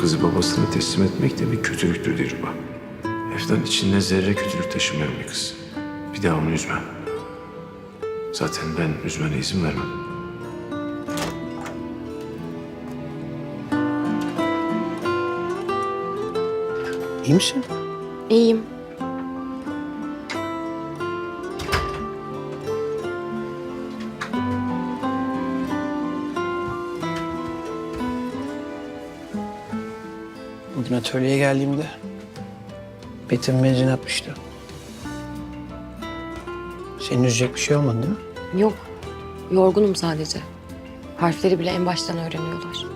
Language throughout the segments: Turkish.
kızı babasına teslim etmek de bir kötülüktür Dilruba. Efnan içinde zerre kötülük taşımayan bir kız. Bir daha onu üzme. Zaten ben üzmene izin vermem. İyi misin? İyiyim. Bugün atölyeye geldiğimde Betim benzin atmıştı. Senin üzecek bir şey olmadı değil mi? Yok. Yorgunum sadece. Harfleri bile en baştan öğreniyorlar.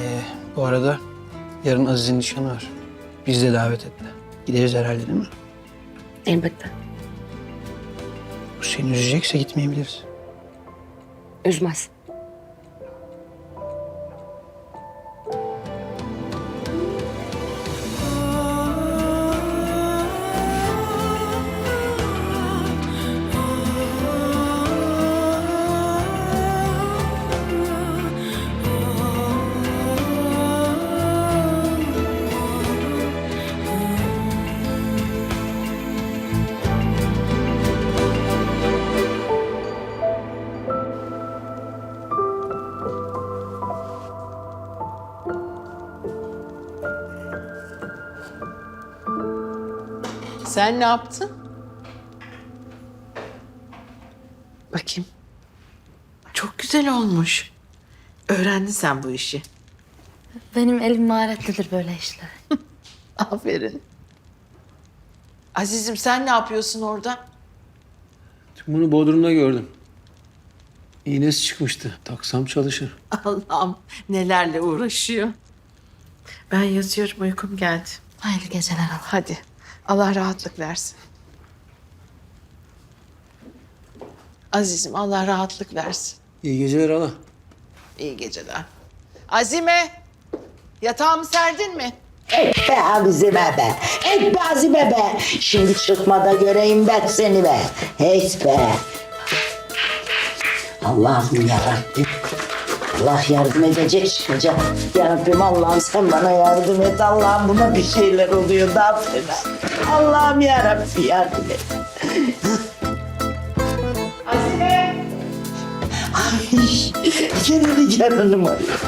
Ee, bu arada yarın Aziz'in nişanı var. Biz de davet etti. Gideriz herhalde değil mi? Elbette. Bu seni üzecekse gitmeyebiliriz. Üzmez. Sen ne yaptın? Bakayım. Çok güzel olmuş. Öğrendin sen bu işi. Benim elim maharetlidir böyle işler. Aferin. Azizim sen ne yapıyorsun orada? Bunu Bodrum'da gördüm. İğnesi çıkmıştı. Taksam çalışır. Allah'ım nelerle uğraşıyor. Ben yatıyorum uykum geldi. Hayırlı geceler Allah. Hadi Allah rahatlık versin. Azizim Allah rahatlık versin. İyi geceler hala. İyi geceler. Azime yatağımı serdin mi? Et be Azime be. Et be Azime be. Şimdi çıkmada göreyim ben seni be. Et be. Allah'ım yarabbim. Allah yardım edecek çıkacak. Yarabbim Allah'ım sen bana yardım et. Allah'ım buna bir şeyler oluyor daha fena. Allah'ım yarabbim yardım et. Ay, gene Nigar Hanım arıyor.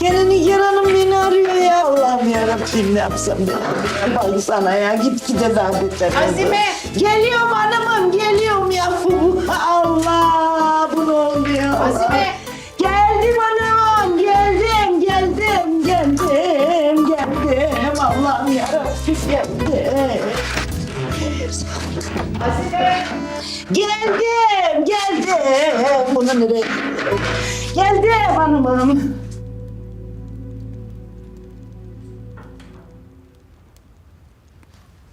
Gene Nigar Hanım beni arıyor ya. Allah'ım yarabbim ne yapsam ben. Bak sana ya git gide daha beter. Azime! Geliyorum hanımım geliyorum ya. Allah bu ne oluyor? Azime! Yarabbim geldim. Geldim, geldim. Bunu nereye Geldim hanımım.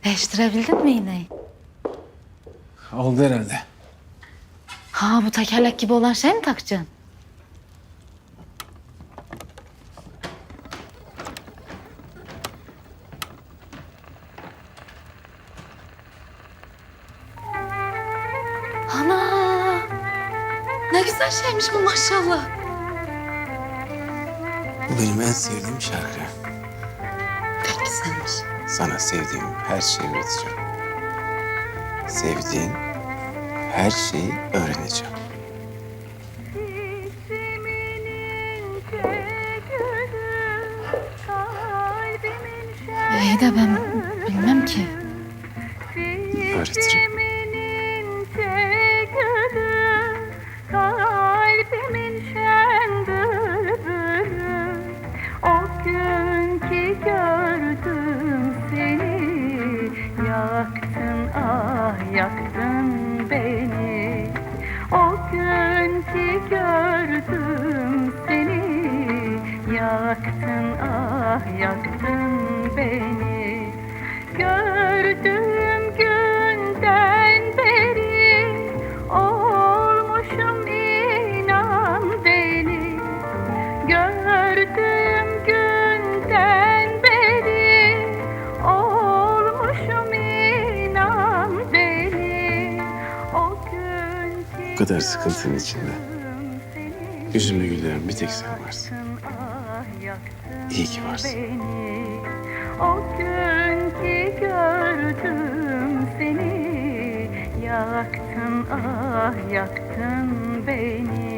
Değiştirebildin mi iğneyi? Oldu herhalde. Ha bu tekerlek gibi olan şey mi takacaksın? Ne güzel şeymiş bu maşallah. Bu benim en sevdiğim şarkı. Pek güzelmiş. Sana sevdiğim her şeyi öğreteceğim. Sevdiğin her şeyi öğreneceğim. İyi de ben bilmem ki. Öğretirim. Ah yaktın beni Gördüğüm günden beri olmuşum inan beni Gördüğüm günden beri olmuşum inan beni O gün Bu kadar sıkıntının içinde Yüzümü güldüren bir tek sen varsın. Yaktın İyi ki varsın. beni. O gün ki gördüm seni. Yaktın ah yaktın beni